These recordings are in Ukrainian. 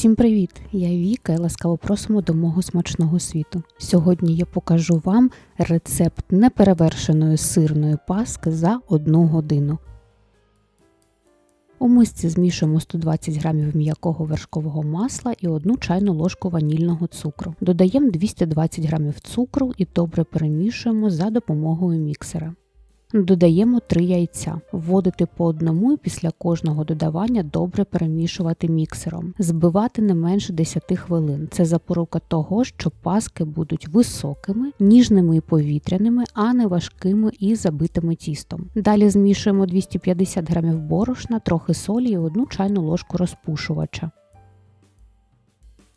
Усім привіт! Я Віка і ласкаво просимо до мого смачного світу. Сьогодні я покажу вам рецепт неперевершеної сирної паски за одну годину. У мисці змішуємо 120 г м'якого вершкового масла і 1 чайну ложку ванільного цукру. Додаємо 220 г цукру і добре перемішуємо за допомогою міксера. Додаємо 3 яйця, вводити по одному і після кожного додавання добре перемішувати міксером, збивати не менше 10 хвилин. Це запорука того, що паски будуть високими, ніжними і повітряними, а не важкими і забитими тістом. Далі змішуємо 250 г борошна, трохи солі і 1 чайну ложку розпушувача.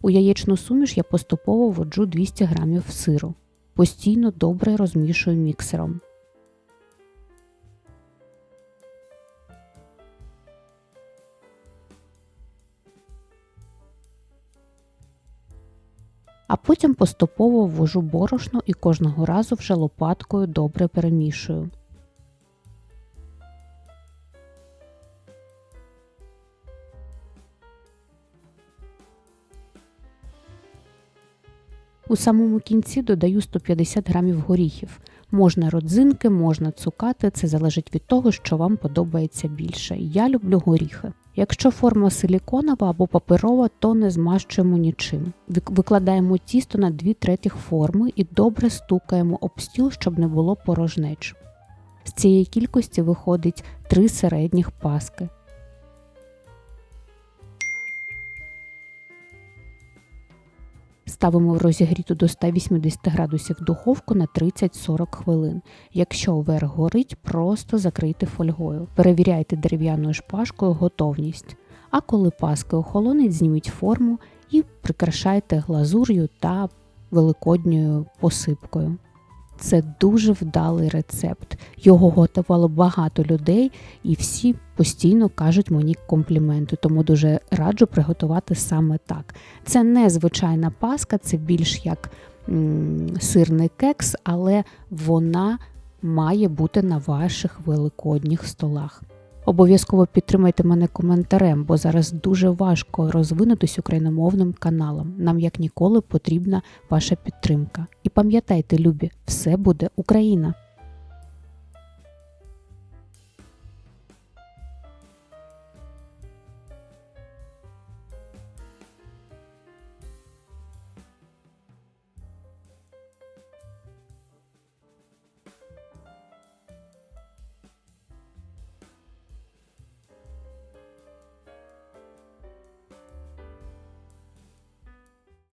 У яєчну суміш я поступово вводжу 200 г сиру. Постійно добре розмішую міксером. А потім поступово ввожу борошно і кожного разу вже лопаткою добре перемішую. У самому кінці додаю 150 грамів горіхів. Можна родзинки, можна цукати, це залежить від того, що вам подобається більше. Я люблю горіхи. Якщо форма силіконова або паперова, то не змащуємо нічим. Викладаємо тісто на 2 третіх форми і добре стукаємо об стіл, щоб не було порожнеч. З цієї кількості виходить 3 середніх паски. Ставимо в розігріту до 180 градусів духовку на 30-40 хвилин. Якщо верх горить, просто закрийте фольгою. Перевіряйте дерев'яною шпажкою готовність. А коли паски охолонить, зніміть форму і прикрашайте глазур'ю та великодньою посипкою. Це дуже вдалий рецепт. Його готувало багато людей, і всі постійно кажуть мені компліменти, тому дуже раджу приготувати саме так. Це не звичайна паска, це більш як сирний кекс, але вона має бути на ваших великодніх столах. Обов'язково підтримайте мене коментарем, бо зараз дуже важко розвинутись україномовним каналом. Нам як ніколи потрібна ваша підтримка. І пам'ятайте, любі, все буде Україна!